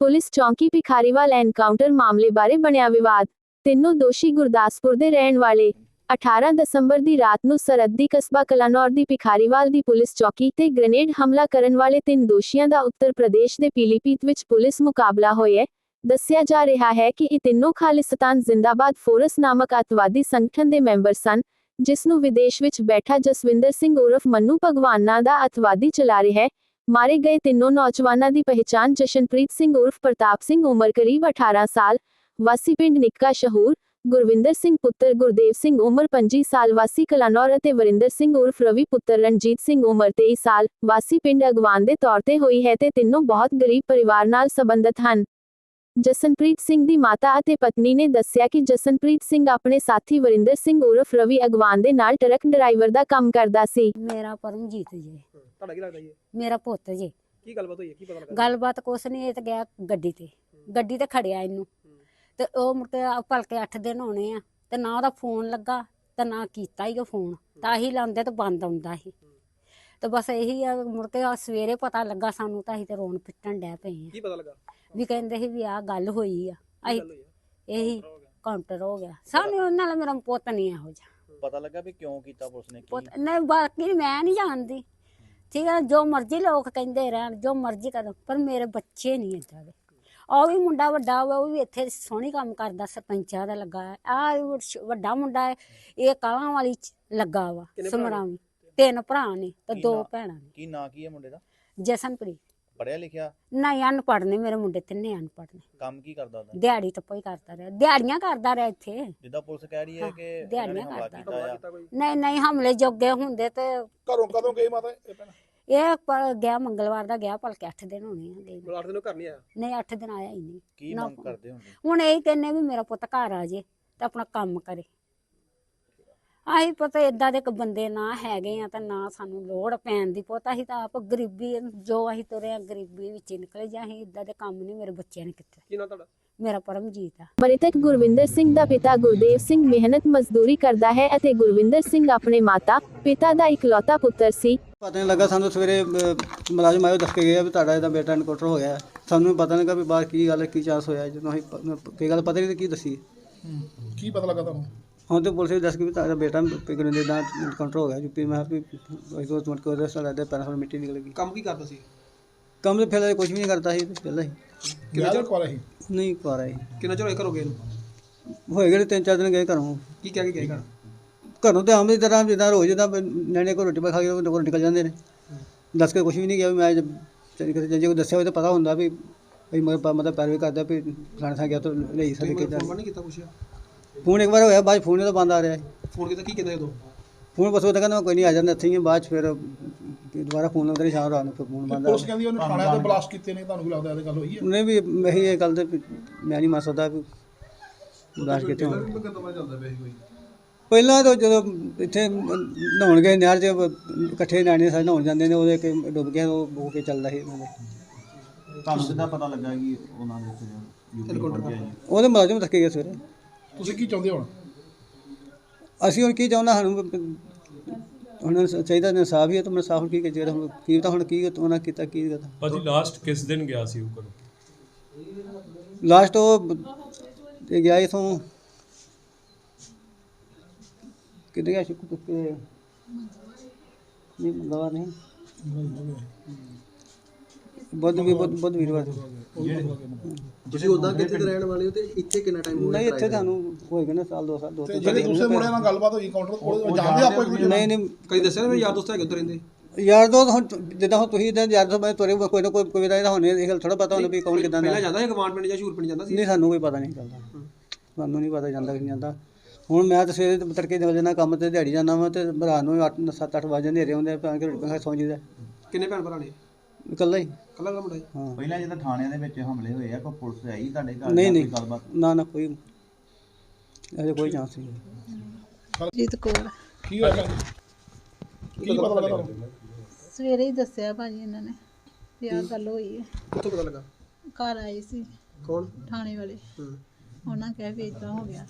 Police ਚੌਂਕੀ ਭਿਖਾਰੀਵਾਲ encounter ਮਾਮਲੇ ਬਾਰੇ ਬਣਿਆ ਵਿਵਾਦ। ਤਿੰਨੋਂ ਦੋਸ਼ੀ ਗੁਰਦਾਸਪੁਰ ਦੇ ਰਹਿਣ ਵਾਲੇ। 18 ਦਸੰਬਰ ਦੀ ਰਾਤ ਨੂੰ ਸਰਹੱਦੀ ਕਸਬਾ ਕਲਾਨੌਰ ਦੀ ਭਿਖਾਰੀਵਾਲ ਦੀ ਪੁਲਿਸ ਚੌਕੀ ਤੇ ਗ੍ਰੇਨੇਡ ਹਮਲਾ ਕਰਨ ਵਾਲੇ ਤਿੰਨ ਦੋਸ਼ੀਆਂ ਦਾ ਉੱਤਰ ਪ੍ਰਦੇਸ਼ ਦੇ ਪੀਲੀਪੀਤ ਵਿੱਚ ਪੁਲਿਸ ਮੁਕਾਬਲਾ ਹੋਇਆ ਦੱਸਿਆ ਜਾ ਰਿਹਾ ਹੈ ਕਿ ਇਹ ਤਿੰਨੋਂ ਖਾਲਿਸਤਾਨ ਜ਼ਿੰਦਾਬਾਦ ਫੋਰਸ ਨਾਮਕ ਅੱਤਵਾਦੀ ਸੰਗਠਨ ਦੇ ਮੈਂਬਰ ਸਨ, ਜਿਸ ਨੂੰ ਵਿਦੇਸ਼ ਵਿੱਚ ਬੈਠਾ ਜਸਵਿੰਦਰ ਸਿੰਘ ਉਰਫ ਮੰਨੂ ਭਗਵਾਨ ਨਾਂ ਦਾ ਅੱਤਵਾਦੀ ਚਲਾ ਰਿਹਾ ਹੈ। ਮਾਰੇ ਗਏ ਤਿੰਨੋਂ ਨੌਜਵਾਨਾਂ ਦੀ ਪਹਿਚਾਣ ਜਸ਼ਨਪ੍ਰੀਤ ਸਿੰਘ ਉਰਫ ਪ੍ਰਤਾਪ ਸਿੰਘ ਉਮਰ ਕਰੀਬ 18 ਸਾਲ, ਵਾਸੀ ਪਿੰਡ ਨਿੱਕਾ ਸ਼ਹੂਰ, ਗੁਰਵਿੰਦਰ ਸਿੰਘ ਪੁੱਤਰ ਗੁਰਦੇਵ ਸਿੰਘ ਉਮਰ 25 ਸਾਲ, ਵਾਸੀ ਕਲਾਨੌਰ ਅਤੇ ਵਰਿੰਦਰ ਸਿੰਘ ਉਰਫ ਰਵੀ ਪੁੱਤਰ ਰਣਜੀਤ ਸਿੰਘ ਉਮਰ 23 ਸਾਲ, ਵਾਸੀ ਪਿੰਡ ਅਗਵਾਨ ਦੇ ਤੌਰ ਤੇ ਹੋਈ ਹੈ ਤੇ ਤਿੰਨੋਂ ਬਹੁਤ ਗਰੀਬ ਪਰਿਵਾਰ ਨਾਲ ਸੰਬੰਧਿਤ ਹਨ। ਜਸਨਪ੍ਰੀਤ ਸਿੰਘ ਦੀ ਮਾਤਾ ਅਤੇ ਪਤਨੀ ਨੇ ਦੱਸਿਆ ਕਿ ਜਸਨਪ੍ਰੀਤ ਸਿੰਘ ਆਪਣੇ ਸਾਥੀ ਵਰਿੰਦਰ ਸਿੰਘ ਉਰਫ ਰਵੀ ਅਗਵਾਨ ਦੇ ਨਾਲ ਟਰੱਕ ਡਰਾਈਵਰ ਦਾ ਕੰਮ ਕਰਦਾ ਸੀ। ਮੇਰਾ ਪਰਮਜੀਤ ਜੀ। ਤੁਹਾਡਾ ਕੀ ਲੱਗਦਾ ਜੀ? ਇਹ? ਮੇਰਾ ਪੁੱਤ ਜੀ। ਕੀ ਗੱਲਬਾਤ ਹੋਈ ਹੈ? ਕੀ ਪਤਾ ਲੱਗਾ? ਗੱਲਬਾਤ ਕੁਛ ਨਹੀਂ ਇਹ ਤਾਂ ਗਿਆ ਗੱਡੀ ਤੇ। ਗੱਡੀ ਤੇ ਖੜਿਆ ਇਹਨੂੰ। ਤੇ ਉਹ ਮੁੜ ਕੇ ਆ ਭਲਕੇ 8 ਦਿਨ ਹੋਣੇ ਆ ਤੇ ਨਾ ਉਹਦਾ ਫੋਨ ਲੱਗਾ ਤੇ ਨਾ ਕੀਤਾ ਹੀ ਉਹ ਫੋਨ। ਤਾਂ ਹੀ ਲਾਉਂਦੇ ਤੇ ਬੰਦ ਆਉਂਦਾ ਸੀ। ਤੇ ਬਸ ਇਹੀ ਆ ਮੁੜ ਕੇ ਆ ਸਵੇਰੇ ਪਤਾ ਲੱਗਾ ਸਾਨੂੰ ਤਾਂ ਅਸੀਂ ਤੇ ਰੋਣ ਪਿੱਟਣ ਡੈ ਪਏ ਆ। ਕੀ ਪਤਾ ਲੱਗਾ? ਵੀ ਕਹਿੰਦੇ ਸੀ ਵੀ ਆਹ ਗੱਲ ਹੋਈ ਆ। ਅਸੀਂ ਹੈ ਇਹੀ ਕਾਊਂਟਰ ਹੋ ਗਿਆ। ਸਾਨੂੰ ਉਹਨਾਂ ਨਾਲ ਮੇਰਾ ਪੁੱਤ ਨਹੀਂ ਇਹੋ ਜਿਹਾ। ਪਤਾ ਲੱਗਾ ਵੀ ਕਿਉਂ ਕੀਤਾ ਪੁਲਿਸ ਨੇ ਕੀ ਪੁੱਤ ਨਹੀਂ ਬਾਕੀ ਮੈਂ ਨਹੀਂ ਜਾਣਦੀ। ਠੀਕ ਹੈ ਜੋ ਮਰਜ਼ੀ ਲੋਕ ਕਹਿੰਦੇ ਰਹਿਣ ਜੋ ਮਰਜ਼ੀ ਕਰਨ ਪਰ ਮੇਰੇ ਬੱਚੇ ਨਹੀਂ ਏਦਾਂ ਦੇ। ਉਹ ਵੀ ਮੁੰਡਾ ਵੱਡਾ ਵਾ ਉਹ ਵੀ ਇੱਥੇ ਸੋਹਣੀ ਕੰਮ ਕਰਦਾ ਸਰਪੰਚਾ ਦਾ ਲੱਗਾ ਆ ਵੱਡਾ ਮੁੰਡਾ ਹੈ ਇਹ ਕਾਲਾਂ ਵਾਲੀ ਚ ਲੱਗਾ ਵਾ? ਸਮਰਾਵੀ। ਤਿੰਨ ਭਰਾ ਨੇ ਤੇ ਕੀ ਦੋ ਨਾਂ? ਭੈਣਾਂ ਨੇ। ਕੀ ਨਾਂ ਕੀ ਹੈ ਮੁੰਡੇ ਦਾ? ਜਸਨਪ੍ਰੀਤ। ਪੜਿਆ ਲਿਖਿਆ? ਨਹੀਂ ਅਨਪੜ੍ਹ ਨੇ ਮੇਰੇ ਮੁੰਡੇ ਤਿੰਨੇ ਅਨਪੜ੍ਹ ਨੇ। ਕੰਮ ਕੀ ਕਰਦਾ ਉਹਦਾ ਦਿਹਾੜੀ ਤਾਂ ਹੀ ਕਰਦਾ ਰਿਹਾ। ਦਿਹਾੜੀਆਂ ਕਰਦਾ ਰਿਹਾ ਇੱਥੇ। ਜਿੱਦਾਂ ਪੁਲਿਸ ਕਹਿ ਰਹੀ ਹੈ ਹਾਂ, ਕਿ ਇਹਨਾਂ ਨੇ ਦਿਹਾੜੀਆਂ ਹਮਲਾ ਕਰਦਾ। ਕੀਤਾ ਹਮਲਾ ਆ। ਕੀਤਾ ਕੋਈ ਨਹੀਂ ਨਹੀਂ ਹਮਲੇ ਜੋਗੇ ਹੁੰਦੇ ਤੇ ਘਰੋਂ ਕਦੋਂ ਗਈ ਮਾਤਾ ਇਹ ਭੈਣ? ਇਹ ਪ- ਗਿਆ ਮੰਗਲਵਾਰ ਦਾ ਗਿਆ ਭਲਕੇ 8 ਦਿਨ ਹੋਣੇ ਆ ਗਏ। ਨੂੰ। 8 ਦਿਨੋਂ ਘਰ ਨਹੀਂ ਆਇਆ? ਨਹੀਂ 8 ਦਿਨ ਆਇਆ ਹੀ ਨਹੀਂ। ਕੀ ਨਾ ਮੰਗ ਕਰਦੇ ਹੁੰਦੇ ਹੁਣ? ਇਹ ਕਹਿੰਨੇ ਵੀ ਮੇਰਾ ਪੁੱਤ ਘਰ ਆ ਜੇ ਤੇ ਆਪਣਾ ਕੰਮ ਕਰੇ। ਆਹੀ ਪਤਾ ਇਦਾਂ ਦੇ ਇੱਕ ਬੰਦੇ ਨਾ ਹੈਗੇ ਆ ਤਾਂ ਨਾ ਸਾਨੂੰ ਲੋੜ ਪੈਣ ਦੀ ਪੁੱਤ। ਅਸੀਂ ਤਾਂ ਆਪ ਗਰੀਬੀ ਜੋ ਅਸੀਂ ਤੁਰੇ ਆ ਗਰੀਬੀ ਵਿੱਚ ਹੀ ਨਿਕਲੇ ਜਾਂ। ਅਸੀਂ ਇਦਾਂ ਦੇ ਕੰਮ ਨਹੀਂ ਮੇਰੇ ਬੱਚਿਆਂ ਨੇ ਕੀਤੇ। ਕੀ ਨਾਂ ਤੁਹਾਡਾ? ਮੇਰਾ ਪਰਮਜੀਤ ਆ। ਮ੍ਰਿਤਕ ਗੁਰਵਿੰਦਰ ਸਿੰਘ ਦਾ ਪਿਤਾ ਗੁਰਦੇਵ ਸਿੰਘ ਮਿਹਨਤ ਮਜ਼ਦੂਰੀ ਕਰਦਾ ਹੈ ਅਤੇ ਗੁਰਵਿੰਦਰ ਸਿੰਘ ਆਪਣੇ ਮਾਤਾ ਪਿਤਾ ਦਾ ਇਕਲੌਤਾ ਪੁੱਤਰ ਸੀ। ਪਤਾ ਨਹੀਂ ਲੱਗਾ ਸਾਨੂੰ ਸਵੇਰੇ ਅਹ, ਮੁਲਾਜ਼ਮ ਆਇਓ ਦੱਸ ਕੇ ਗਿਆ ਵੀ ਤੁਹਾਡਾ ਇਹਦਾ ਬੇਟਾ ਇਨਕਾਊਂਟਰ ਹੋ ਗਿਆ। ਹੈ। ਸਾਨੂੰ ਪਤਾ ਨਹੀਂ ਲੱਗਾ ਵੀ ਬਾਹਰ ਕੀ ਗੱਲ ਹੈ, ਕੀ ਚਾਂਸ ਹੋਇਆ। ਜਦੋਂ ਅਸੀਂ ਪ- ਕੀ ਗੱਲ ਪਤਾ ਨਹੀਂ ਕੀ ਦੱਸੀ ਕੀ ਪਤਾ ਲੱਗਾ ਤੁਹਾਨੂੰ? ਹੁਣ ਤੇ ਪੁਲਿਸ ਵੀ ਦੱਸ ਕੇ ਵੀ ਤੁਹਾਡਾ ਬੇਟਾ ਪਿਗਨ ਦੇ ਦਾ ਇਨਕਾਊਂਟਰ ਹੋ ਗਿਆ ਯੂਪੀ ਮੈਂ ਕਿਹਾ ਵੀ ਅਸੀਂ ਤੋਂ ਕੇ ਉਹਦੇ ਸਾਡਾ ਦੇ ਪੈਰਾਂ ਤੋਂ ਮਿੱਟੀ ਨਿਕਲ ਗਈ। ਕੰਮ ਕੀ ਕਰਦਾ ਸੀ? ਕੰਮ ਤੇ ਫਿਰ ਕੁਝ ਵੀ ਨਹੀਂ ਕਰਦਾ ਸੀ ਪਹਿਲਾਂ ਹੀ ਕਿੰਨਾ ਚਿਰ ਕੋਲ ਸੀ? ਨਹੀਂ ਕਰ ਰਹੀ ਕਿੰਨਾ ਚਿਰ ਹੋਇਆ ਘਰੋਂ ਗਏ ਨੂੰ? ਹੋਏ ਗਏ ਤਿੰਨ ਚਾਰ ਦਿਨ ਗਏ ਘਰੋਂ। ਕੀ ਕਹਿ ਕੇ ਗਏ ਘਰ? ਘਰੋਂ ਤੇ ਆਮ ਦੀ ਤਰ੍ਹਾਂ ਜਿੱਦਾਂ ਰੋਜ਼ ਜਿੱਦਾਂ ਨਿਆਣੇ ਕੋ ਰੋਟੀ ਪਾ ਖਾ ਕੇ ਉਹ ਘਰੋਂ ਨਿਕਲ ਜਾਂਦੇ ਨੇ। ਦੱਸ ਕੇ ਕੁਝ ਵੀ ਨਹੀਂ ਗਿਆ ਵੀ ਮੈਂ ਜਦ ਚਲੀ ਕਿਤੇ ਜੇ ਕੋਈ ਦੱਸਿਆ ਹੋਵੇ ਤਾਂ ਪਤਾ ਹੁੰਦਾ ਵੀ ਵੀ ਮਤਲਬ ਮਤਲਬ ਪੈਰਵੀ ਕਰਦਾ ਵੀ ਫਲਾਣੇ ਥਾਂ ਗਿਆ ਤਾਂ ਲਈ ਸਕਦੇ ਕਿ ਫੋਨ ਨਹੀਂ ਕੀਤਾ ਪੁੱਛਿਆ। ਫੋਨ ਇੱਕ ਵਾਰ ਹੋਇਆ ਬਾਅਦ 'ਚ ਫੋਨ ਤਾਂ ਬੰਦ ਆ ਰਿਹਾ ਫੋਨ ਕੀਤਾ ਕੀ ਕਹਿੰਦੇ ਉਦੋਂ ਫੋਨ ਬਸ ਉਹ ਤਾਂ ਕਹਿੰਦਾ ਕੋਈ ਨਹੀਂ ਆ ਜਾਂਦਾ ਇੱਥੇ ਹੀ ਹਾਂ, ਬਾਅਦ 'ਚ ਫਿਰ ਦੁਬਾਰਾ ਫੋਨ ਲਾਉਂਦੇ ਨੇ ਸ਼ਾਮ ਰਾਤ ਨੂੰ ਫਿਰ ਫੋਨ ਬੰਦ ਆ ਪੁਲਿਸ ਕਹਿੰਦੀ ਉਹਨੇ ਥਾਣੇ ਤੇ ਬਲਾਸਟ ਕੀਤੇ ਨੇ ਤੁਹਾਨੂੰ ਕੀ ਲੱਗਦਾ ਇਹਦੇ ਗੱਲ ਹੋਈ ਹੈ? ਉਹਨੇ ਵੀ ਮੈਂ ਇਹ ਗੱਲ ਤੇ ਵੀ ਮੈਂ ਨਹੀਂ ਮੰਨ ਸਕਦਾ ਵੀ ਉਦਾਸ ਕਿਤੇ ਹੋਣ। ਪਹਿਲਾਂ ਤਾਂ ਜਦੋਂ ਇੱਥੇ ਨਹਾਉਣ ਗਏ ਨਹਿਰ 'ਚ ਇਕੱਠੇ ਨਿਆਣੇ ਸਾਰੇ ਨਹਾਉਣ ਜਾਂਦੇ ਨੇ ਉਹਦੇ ਕਿ ਡੁੱਬ ਗਿਆ ਉਹ ਬੋ ਕੇ ਚੱਲਦਾ ਸੀ ਉਹਨਾਂ ਦੇ। ਤੁਹਾਨੂੰ ਸਿੱਧਾ ਪਤਾ ਲੱਗਾ ਕਿ ਉਹਨਾਂ ਦੇ ਯੂਪੀ ਪਹੁੰਚਿਆ ਜੀ? ਉਹਦੇ ਮੁਲਾਜ਼ਮ ਥੱਕੇ ਗਏ ਸਵੇਰੇ। ਤੁਸੀਂ ਕੀ ਚਾਹੁੰਦੇ ਹੋ ਹੁਣ? ਅਸੀਂ ਹੁਣ ਕੀ ਚਾਹੁੰਦਾ ਸਾਨੂੰ ਹੁਣ ਚਾਹੀਦਾ ਨੇ ਸਾਫ਼ ਹੀ ਹੈ ਤਾਂ ਮੈਂ ਸਾਫ਼ ਕੀ ਜਿਹੜਾ ਹੁਣ ਕੀ ਤਾਂ ਹੁਣ ਕੀ ਉਹਨਾਂ ਕੀਤਾ ਕੀ ਕੀਤਾ। ਭਾਜੀ ਲਾਸਟ ਕਿਸ ਦਿਨ ਗਿਆ ਸੀ ਉਹ ਘਰੋਂ? ਲਾਸਟ ਉਹ ਤੇ ਗਿਆ ਇਥੋਂ ਕਿੱਥੇ ਗਿਆ ਸ਼ੁਕਰ ਤੁੱਕੇ ਨਹੀਂ ਮੰਗਵਾ ਨਹੀਂ। ਬੁੱਧ ਵੀ ਬੁੱਧ ਬੁੱਧ ਵੀਰਵਾਰ ਤੁਸੀਂ ਉਦਾਂ ਕਿੱਥੇ ਦੇ ਰਹਿਣ ਵਾਲੇ ਹੋ ਤੇ ਇੱਥੇ ਕਿੰਨਾ ਟਾਈਮ ਨਹੀਂ ਇੱਥੇ ਤੁਹਾਨੂੰ ਹੋਏਗਾ ਨਾ ਸਾਲ ਦੋ ਸਾਲ ਦੋ ਤੇ ਤਿੰਨ ਜਿਹੜੇ ਦੂਸਰੇ ਮੁੰਡਿਆਂ ਨਾਲ ਗੱਲਬਾਤ ਹੋਈ ਕਾਊਂਟਰ ਕੋਲ ਜਾਣਦੇ ਆਪਾਂ ਇੱਕ ਦੂਜੇ? ਨਹੀਂ ਨਹੀਂ। ਕਈ ਦੱਸਿਆ ਨਾ ਮੇਰੇ ਯਾਰ ਦੋਸਤ ਹੈਗੇ ਉੱਧਰ ਰਹਿੰਦੇ। ਯਾਰ ਦੋ ਹੁਣ ਜਿੱਦਾਂ ਹੁਣ ਤੁਸੀਂ ਤਾਂ ਯਾਰ ਦੋ ਮੈਂ ਤੁਰੇ ਕੋਈ ਨਾ ਕੋਈ ਕੋਈ ਦਾ ਹੋਣੇ ਇਹ ਗੱਲ ਥੋੜਾ ਪਤਾ ਹੁੰਦਾ ਵੀ ਕੌਣ ਕਿਦਾਂ ਦਾ ਪਹਿਲਾਂ ਜਾਂਦਾ ਹੈ ਪਿੰਡ ਜਾਂ ਸ਼ੂਰ ਪਿੰਡ ਜਾਂਦਾ ਸੀ। ਨਹੀਂ ਸਾਨੂੰ ਕੋਈ ਪਤਾ ਨਹੀਂ ਚੱਲਦਾ। ਸਾਨੂੰ ਨਹੀਂ ਪਤਾ ਜਾਂਦਾ ਕਿ ਨਹੀਂ ਜਾਂਦਾ। ਹੁਣ ਮੈਂ ਤਾਂ ਸਵੇਰੇ ਤੋਂ ਤੜਕੇ ਨਿਕਲ ਜਾਂਦਾ ਕੰਮ ਤੇ ਦਿਹਾੜੀ ਜਾਂਦਾ ਵਾਂ ਤੇ ਰਾਤ ਨੂੰ 8 7 8 ਵਜੇ ਹਨੇਰੇ ਹੁੰਦੇ ਆ ਭਾਵੇਂ ਕਿ ਰੋਟੀ ਖਾ ਸੌਂ ਜੀਦਾ ਕਿੰਨੇ ਭੈਣ ਭਰਾ ਨੇ? ਇਕੱਲਾ ਹੀ। ਕੱਲਾ ਕੱਲਾ ਮੁੰਡਾ ਸੀ? ਹਾਂ। ਪਹਿਲਾਂ ਜਦੋਂ ਥਾਣਿਆਂ ਦੇ ਵਿੱਚ ਹਮਲੇ ਹੋਏ ਆ ਕੋਈ ਪੁਲਿਸ ਆਈ ਤੁਹਾਡੇ ਘਰ ਨਹੀਂ ਜਾਂ ਨਹੀਂ। ਕੋਈ ਗੱਲਬਾਤ? ਨਾ ਨਾ ਕੋਈ ਅਜੇ ਕੋਈ ਚਾਂਸ ਨਹੀਂ। ਜੀਤ ਕੌਰ। ਕੀ ਹੋਇਆ ਭੈਣ ਜੀ? ਕੀ ਪਤਾ ਲੱਗਾ ਤੁਹਾਨੂੰ ਸਵੇਰੇ ਹੀ ਦੱਸਿਆ ਭਾਜੀ ਇਹਨਾਂ ਨੇ ਵੀ ਆਹ ਗੱਲ ਹੋਈ ਹੈ। ਕਿੱਥੋਂ ਪਤਾ ਲੱਗਾ? ਘਰ ਆਏ ਸੀ। ਕੌਣ? ਥਾਣੇ ਵਾਲੇ। ਹੂੰ। ਉਹਨਾਂ ਕਿਹਾ ਵੀ ਇਦਾਂ ਹੋ ਗਿਆ।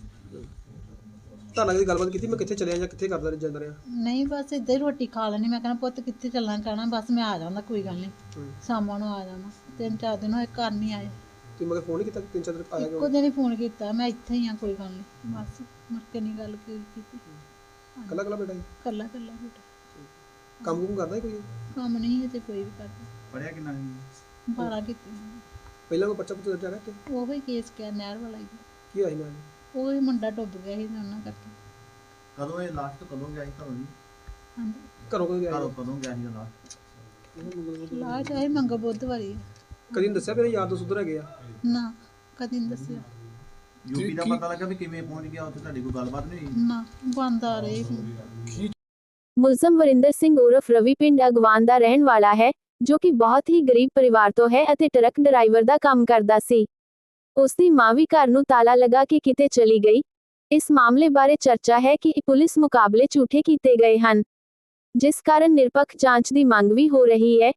ਤਾਂ ਨਾਲ ਗੱਲਬਾਤ ਕੀਤੀ? ਮੈਂ ਕਿੱਥੇ ਚੱਲਿਆ ਜਾਂ ਕਿੱਥੇ ਕਰਦਾ ਰਿਹਾ ਜਾਂਦਾ ਰਿਹਾ? ਨਹੀਂ ਬਸ ਇੱਦਾਂ ਹੀ ਰੋਟੀ ਖਾ ਲੈਣੀ ਮੈਂ ਕਹਿੰਦਾ ਪੁੱਤ ਕਿੱਥੇ ਚੱਲਣਾ ਕਹਿਣਾ ਬਸ ਮੈਂ ਆ ਜਾਂਦਾ ਕੋਈ ਗੱਲ ਨਹੀਂ। ਹੂੰ। ਸ਼ਾਮਾਂ ਨੂੰ ਆ ਜਾਣਾ ਤਿੰਨ ਚਾਰ ਦਿਨ ਹੋਏ ਘਰ ਨਹੀਂ ਆਏ। ਤੁਸੀਂ ਮਗਰ ਫੋਨ ਨਹੀਂ ਕੀਤਾ? ਕਿ ਤਿੰਨ ਚਾਰ ਦਿਨ ਆਇਆ ਇੱਕੋ ਕਿਉਂ ਦਿਨ ਹੀ ਫੋਨ ਕੀਤਾ। ਮੈਂ ਇੱਥੇ ਹੀ ਆ ਕੋਈ ਗੱਲ ਨਹੀਂ। ਬਸ ਮੁੜ ਕੇ ਨਹੀਂ ਗੱਲ ਕੀ- ਕੀਤੀ। ਕੱਲਾ ਕੱਲਾ ਬੇਟਾ ਜੀ? ਕੱਲਾ ਕੱਲਾ ਬੇਟਾ। ਕੰਮ ਕੁਮ ਕਰਦਾ ਸੀ ਕੋਈ? ਕੰਮ ਨਹੀਂ ਹੈ ਤੇ ਕੋਈ ਵੀ ਕਰਦਾ। ਪੜਿਆ ਕਿੰਨਾ ਸੀ 12 ਕੀਤੀ। ਪਹਿਲਾਂ ਕੋਈ ਬੱਚਾ ਪੁੱਤ ਦਰਜਾ ਰੱਖੇ ਉਹ ਹੀ ਕੇਸ ਕਿਆ ਨਹਿਰ ਵਾਲਾ ਹੀ। ਕੀ ਹੋਇਆ ਸੀ ਨਾਲ ਉਹ ਹੀ ਮੁੰਡਾ ਡੁੱਬ ਗਿਆ ਸੀ ਤੇ ਉਹਨਾਂ ਕਰਕੇ। ਕਦੋਂ ਇਹ ਲਾਸਟ ਕਦੋਂ ਗਿਆ ਸੀ ਘਰੋਂ ਜੀ? ਹਾਂਜੀ। ਘਰੋਂ ਕਦੋਂ ਗਿਆ ਘਰੋਂ? ਕਦੋਂ ਗਿਆ ਸੀ ਲਾਸਟ ਲਾਸ਼ ਆਈ ਮੰਗਾ ਬੁੱਧਵਾਰੀ। ਕਦੀ ਨਹੀਂ ਦੱਸਿਆ ਮੇਰੇ ਯਾਰ ਦੋ ਸੁਧਰ ਹੈਗੇ ਆ? ਨਾ ਕਦੀ ਨਹੀਂ ਦੱਸਿਆ। ਯੂਪੀ ਦਾ ਪਤਾ ਲੱਗਾ ਵੀ ਕਿਵੇਂ ਪਹੁੰਚ ਗਿਆ ਉੱਥੇ ਤੁਹਾਡੀ ਕੋਈ ਗੱਲਬਾਤ ਨਹੀਂ ਹੋਈ? ਨਾ ਬੰਦ ਆ ਰਹੇ ਫੋਨ ਮੁਲਜ਼ਮ ਵਰਿੰਦਰ ਸਿੰਘ ਉਰਫ ਰਵੀ ਪਿੰਡ ਅਗਵਾਨ ਦਾ ਰਹਿਣ ਵਾਲਾ ਹੈ ਜੋ ਕਿ ਬਹੁਤ ਹੀ ਗਰੀਬ ਪਰਿਵਾਰ ਤੋਂ ਹੈ ਅਤੇ ਟਰੱਕ ਡਰਾਈਵਰ ਦਾ ਕੰਮ ਕਰਦਾ ਸੀ। ਉਸ ਦੀ ਮਾਂ ਵੀ ਘਰ ਨੂੰ ਤਾਲਾ ਲਗਾ ਕੇ ਕਿਤੇ ਚਲੀ ਗਈ। ਇਸ ਮਾਮਲੇ ਬਾਰੇ ਚਰਚਾ ਹੈ ਕਿ ਪੁਲਿਸ ਮੁਕਾਬਲੇ ਝੂਠੇ ਕੀਤੇ ਗਏ ਹਨ। ਜਿਸ ਕਾਰਨ ਨਿਰਪੱਖ ਜਾਂਚ ਦੀ ਮੰਗ ਵੀ ਹੋ ਰਹੀ ਹੈ।